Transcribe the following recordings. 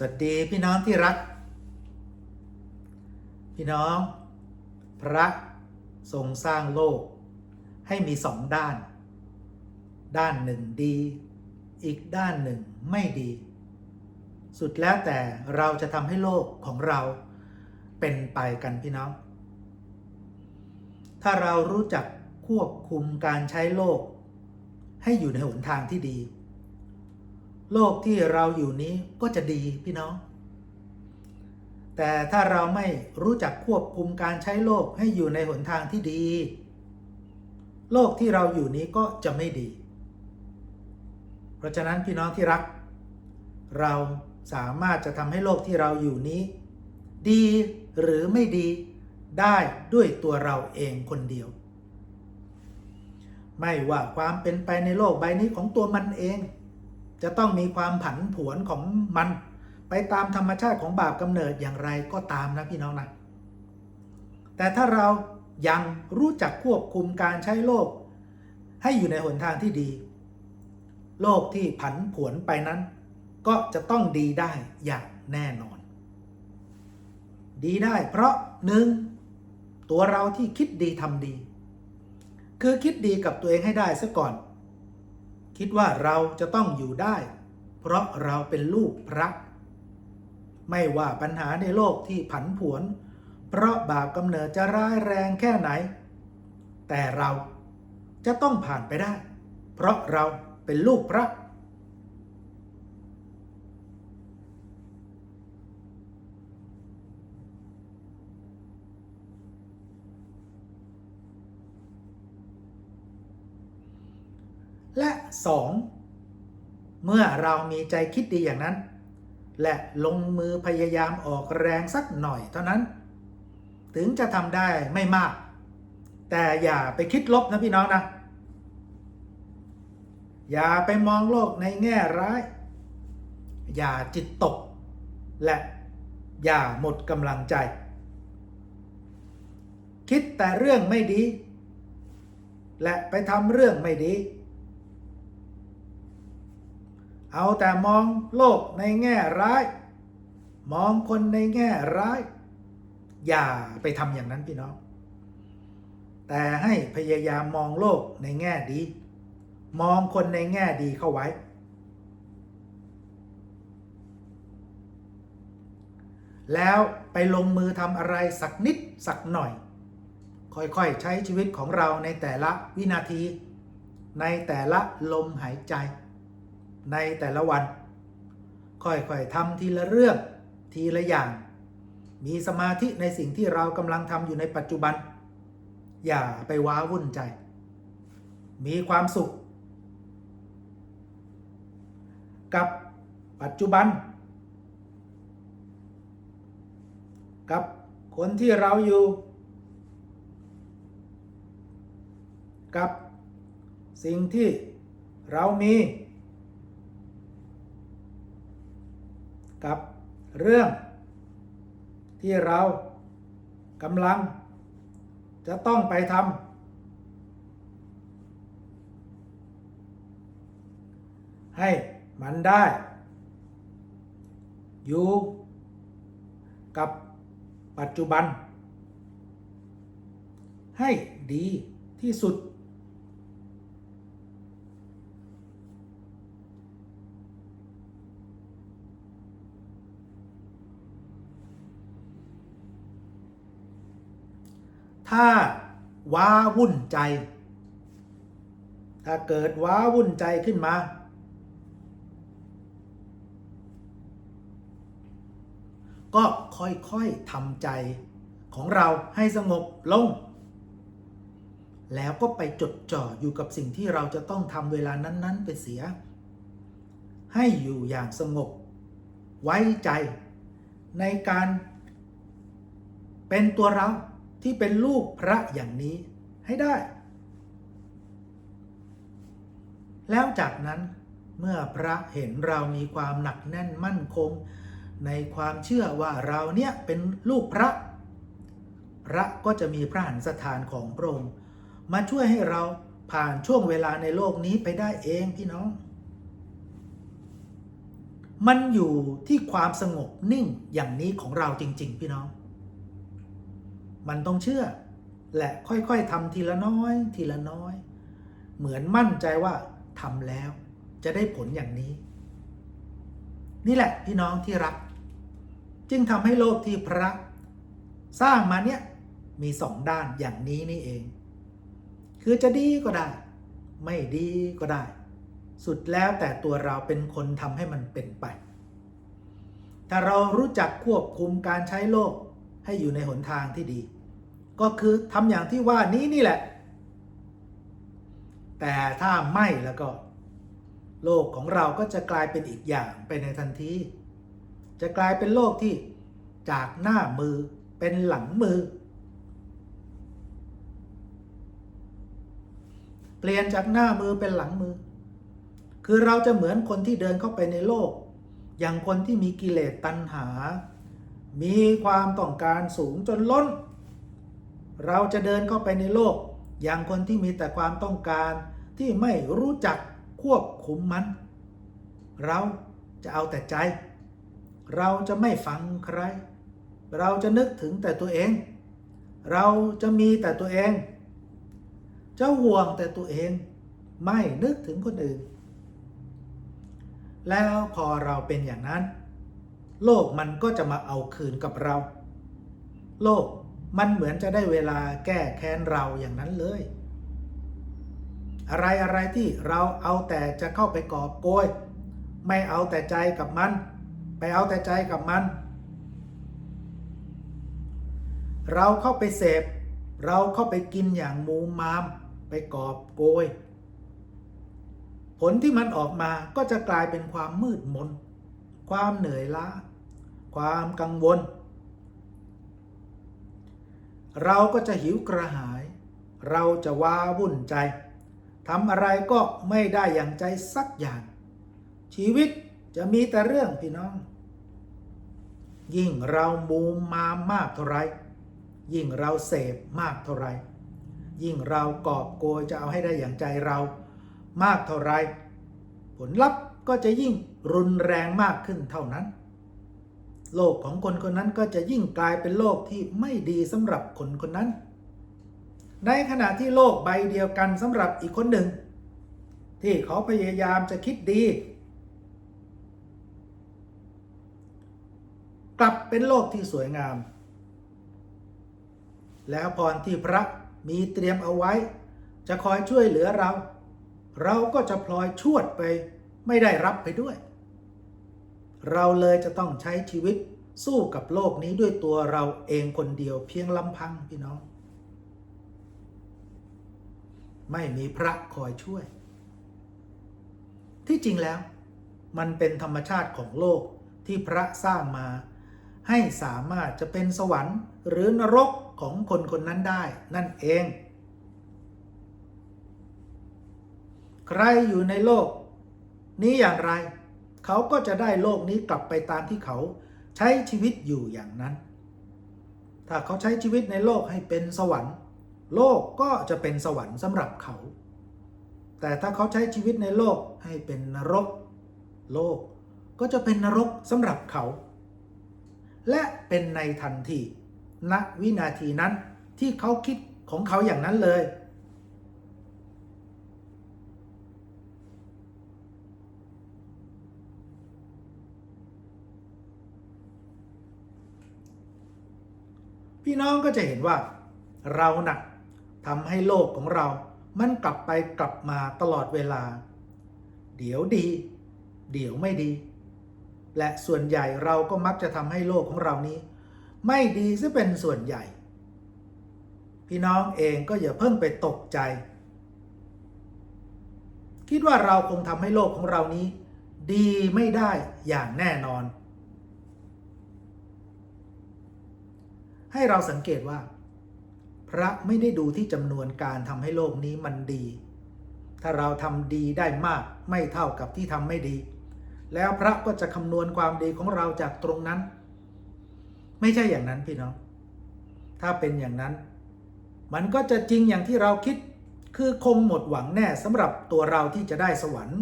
สวัสดีพี่น้องที่รัก พี่น้อง พระทรงสร้างโลก ให้มีสองด้าน ด้านหนึ่งดี อีกด้านหนึ่งไม่ดี สุดแล้วแต่เราจะทำให้โลกของเราเป็นไปกันพี่น้อง ถ้าเรารู้จักควบคุมการใช้โลก ให้อยู่ในหนทางที่ดี โลกที่เราอยู่นี้ก็จะดีพี่น้อง แต่ถ้าเราไม่รู้จักควบคุมการใช้โลกให้อยู่ในหนทางที่ดี โลกที่เราอยู่นี้ก็จะไม่ดี เพราะฉะนั้นพี่น้องที่รัก เราสามารถจะทำให้โลกที่เราอยู่นี้ ดีหรือไม่ดีได้ด้วยตัวเราเองคนเดียว ไม่ว่าความเป็นไปในโลกใบนี้ของตัวมันเอง จะต้องมีความผันผวนของมัน ไปตามธรรมชาติของบาปกำเนิดอย่างไรก็ตามนะพี่น้องนะแต่ถ้าเรายังรู้จักควบคุมการใช้โลก ให้อยู่ในหนทางที่ดี โลกที่ผันผวนไปนั้น ก็จะต้องดีได้อย่างแน่นอน ดีได้เพราะหนึ่งตัวเราที่คิดดีทำดี คือคิดดีกับตัวเองให้ได้ซะก่อน คิดว่าเราจะต้องอยู่ได้ เพราะเราเป็นลูกพระไม่ว่าปัญหาในโลกที่ผันผวน เพราะบาปกำเนิดจะร้ายแรงแค่ไหน แต่เราจะต้องผ่านไปได้ เพราะเราเป็นลูกพระ และสองเมื่อเรามีใจคิดดีอย่างนั้น และลงมือพยายามออกแรงสักหน่อยเท่านั้น ถึงจะทำได้ไม่มาก แต่อย่าไปคิดลบนะพี่น้องนะ อย่าไปมองโลกในแง่ร้าย อย่าจิตตก และอย่าหมดกำลังใจ คิดแต่เรื่องไม่ดี และไปทำเรื่องไม่ดี เอาแต่มองโลกในแง่ร้าย มองคนในแง่ร้าย อย่าไปทำอย่างนั้นพี่น้อง แต่ให้พยายามมองโลกในแง่ดี มองคนในแง่ดีเข้าไว้ แล้วไปลงมือทำอะไรสักนิดสักหน่อย ค่อยๆใช้ชีวิตของเราในแต่ละวินาที ในแต่ละลมหายใจ ในแต่ละวัน ค่อยๆทำทีละเรื่องทีละอย่าง มีสมาธิในสิ่งที่เรากำลังทำอยู่ในปัจจุบัน อย่าไปว้าวุ่นใจ มีความสุข กับปัจจุบัน กับคนที่เราอยู่ กับสิ่งที่เรามี กับเรื่องที่เรากำลังจะต้องไปทำให้มันได้ อยู่กับปัจจุบัน ให้ดีที่สุด ถ้าว้าวุ่นใจ ถ้าเกิดว้าวุ่นใจขึ้นมา ก็ค่อยๆทำใจของเราให้สงบลง แล้วก็ไปจดจ่ออยู่กับสิ่งที่เราจะต้องทำเวลานั้น ๆ ไปเสีย ให้อยู่อย่างสงบ ไว้ใจในการเป็นตัวเรา ที่เป็นลูกพระอย่างนี้ให้ได้ แล้วจากนั้นเมื่อพระเห็นเรามีความหนักแน่นมั่นคง ในความเชื่อว่าเราเนี่ยเป็นลูกพระ พระก็จะมีพระหันสถานของพระองค์มาช่วยให้เราผ่านช่วงเวลาในโลกนี้ไปได้เองพี่น้อง มันอยู่ที่ความสงบนิ่งอย่างนี้ของเราจริง ๆ พี่น้อง มันต้องเชื่อ และค่อยๆทำทีละน้อย ทีละน้อย เหมือนมั่นใจว่าทำแล้ว จะได้ผลอย่างนี้ นี่แหละพี่น้องที่รัก จึงทำให้โลกที่พระ สร้างมาเนี่ยมีสองด้านอย่างนี้นี่เอง คือจะดีก็ได้ ไม่ดีก็ได้ สุดแล้วแต่ตัวเราเป็นคนทำให้มันเป็นไป ถ้าเรารู้จักควบคุมการใช้โลก ให้อยู่ในหนทางที่ดี ก็คือทำอย่างที่ว่านี้นี่แหละ แต่ถ้าไม่แล้วก็ โลกของเราก็จะกลายเป็นอีกอย่างไปในทันที จะกลายเป็นโลกที่จากหน้ามือเป็นหลังมือ เปลี่ยนจากหน้ามือเป็นหลังมือ คือเราจะเหมือนคนที่เดินเข้าไปในโลก อย่างคนที่มีกิเลสตัณหา มีความต้องการสูงจนล้น เราจะเดินเข้าไปในโลก อย่างคนที่มีแต่ความต้องการที่ไม่รู้จักควบคุมมัน เราจะเอาแต่ใจ เราจะไม่ฟังใคร เราจะนึกถึงแต่ตัวเอง เราจะมีแต่ตัวเอง จะห่วงแต่ตัวเองไม่นึกถึงคนอื่น แล้วพอเราเป็นอย่างนั้น โลกมันก็จะมาเอาคืนกับเรา โลกมันเหมือนจะได้เวลาแก้แค้นเราอย่างนั้นเลย อะไรอะไรที่เราเอาแต่จะเข้าไปกอบโกย ไม่เอาแต่ใจกับมัน ไปเอาแต่ใจกับมัน เราเข้าไปเสพ เราเข้าไปกินอย่างมูมาม ไปกอบโกย ผลที่มันออกมาก็จะกลายเป็นความมืดมนความเหนื่อยล้า ความกังวล เราก็จะหิวกระหาย เราจะว้าวุ่นใจทำอะไรก็ไม่ได้อย่างใจสักอย่าง ชีวิตจะมีแต่เรื่องพี่น้อง ยิ่งเรามูมามมากเท่าไร ยิ่งเราเสพมากเท่าไร ยิ่งเรากอบโกยจะเอาให้ได้อย่างใจเรามากเท่าไร ผลลัพธ์ก็จะยิ่งรุนแรงมากขึ้นเท่านั้น โลกของคนคนนั้นก็จะยิ่งกลายเป็นโลกที่ไม่ดีสำหรับคนคนนั้น ในขณะที่โลกใบเดียวกันสำหรับอีกคนหนึ่ง ที่เขาพยายามจะคิดดี กลับเป็นโลกที่สวยงาม แล้วพรที่พระมีเตรียมเอาไว้ จะคอยช่วยเหลือเรา เราก็จะพลอยชวดไปไม่ได้รับไปด้วย เราเลยจะต้องใช้ชีวิตสู้กับโลกนี้ด้วยตัวเราเองคนเดียวเพียงลำพังพี่น้อง ไม่มีพระคอยช่วย ที่จริงแล้ว มันเป็นธรรมชาติของโลกที่พระสร้างมา ให้สามารถจะเป็นสวรรค์หรือนรกของคนคนนั้นได้นั่นเอง ใครอยู่ในโลก นี้อย่างไร เขาก็จะได้โลกนี้กลับไปตามที่เขาใช้ชีวิตอยู่อย่างนั้น ถ้าเขาใช้ชีวิตในโลกให้เป็นสวรรค์ โลกก็จะเป็นสวรรค์สำหรับเขา แต่ถ้าเขาใช้ชีวิตในโลกให้เป็นนรก โลกก็จะเป็นนรกสำหรับเขา และเป็นในทันทีณวินาทีนั้นที่เขาคิดของเขาอย่างนั้นเลย พี่น้องก็จะเห็นว่า เราหนะ่ะทำให้โลกของเรา มันกลับไปกลับมาตลอดเวลา เดี๋ยวดี เดี๋ยวไม่ดี และส่วนใหญ่เราก็มักจะทำให้โลกของเรานี้ ไม่ดีซะเป็นส่วนใหญ่ พี่น้องเองก็อย่าเพิ่งไปตกใจ คิดว่าเราคงทำให้โลกของเรานี้ ดีไม่ได้อย่างแน่นอน ให้เราสังเกตว่า พระไม่ได้ดูที่จำนวนการทำให้โลกนี้มันดี ถ้าเราทำดีได้มากไม่เท่ากับที่ทำไม่ดี แล้วพระก็จะคำนวณความดีของเราจากตรงนั้น ไม่ใช่อย่างนั้นพี่น้อง ถ้าเป็นอย่างนั้น มันก็จะจริงอย่างที่เราคิดคือคงหมดหวังแน่สำหรับตัวเราที่จะได้สวรรค์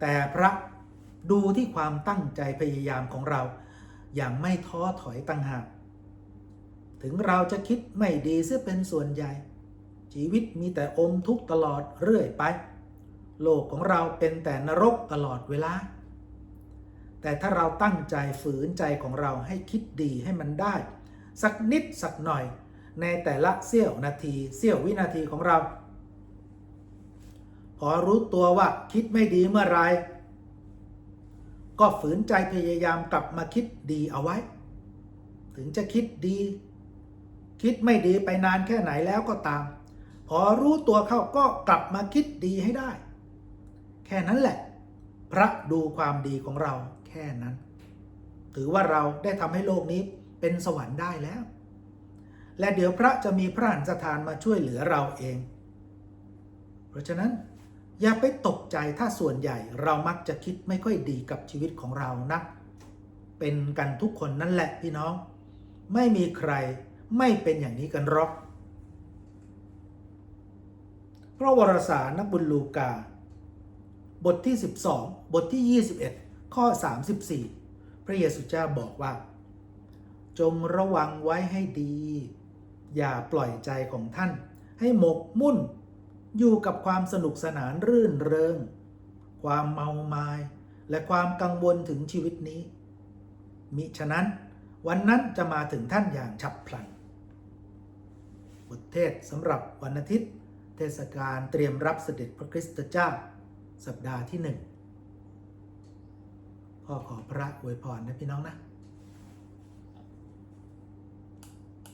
แต่พระ ดูที่ความตั้งใจพยายามของเรา อย่างไม่ท้อถอยตั้งหากถึงเราจะคิดไม่ดีเสียเป็นส่วนใหญ่ ชีวิตมีแต่อมทุกตลอดเรื่อยไป โลกของเราเป็นแต่นรกตลอดเวลา แต่ถ้าเราตั้งใจฝืนใจของเราให้คิดดีให้มันได้ สักนิดสักหน่อย ในแต่ละเสี้ยวนาทีเสี้ยววินาทีของเรา พอรู้ตัวว่าคิดไม่ดีเมื่อไหร ก็ฝืนใจพยายามกลับมาคิดดีเอาไว้ ถึงจะคิดดี คิดไม่ดีไปนานแค่ไหนแล้วก็ตาม พอรู้ตัวเข้าก็กลับมาคิดดีให้ได้ แค่นั้นแหละ พระดูความดีของเราแค่นั้น ถือว่าเราได้ทำให้โลกนี้เป็นสวรรค์ได้แล้ว และเดี๋ยวพระจะมีพระหันสถานมาช่วยเหลือเราเอง เพราะฉะนั้น อย่าไปตกใจถ้าส่วนใหญ่เรามักจะคิดไม่ค่อยดีกับชีวิตของเรานะเป็นกันทุกคนนั่นแหละพี่น้อง ไม่มีใครไม่เป็นอย่างนี้กันหรอก พระวรสารนักบุญลูกา บทที่ 12 บทที่ 21 ข้อ 34 พระเยซูเจ้าบอกว่า จงระวังไว้ให้ดี อย่าปล่อยใจของท่าน ให้หมกมุ่น อยู่กับความสนุกสนานรื่นเริง ความเมามาย และความกังวลถึงชีวิตนี้ มิฉะนั้นวันนั้นจะมาถึงท่านอย่างฉับพลัน บทเทศสำหรับวันอาทิตย์ เทศกาลเตรียมรับเสด็จพระคริสตเจ้า สัปดาห์ที่หนึ่งพ่อขอพระอวยพรนะพี่น้องนะ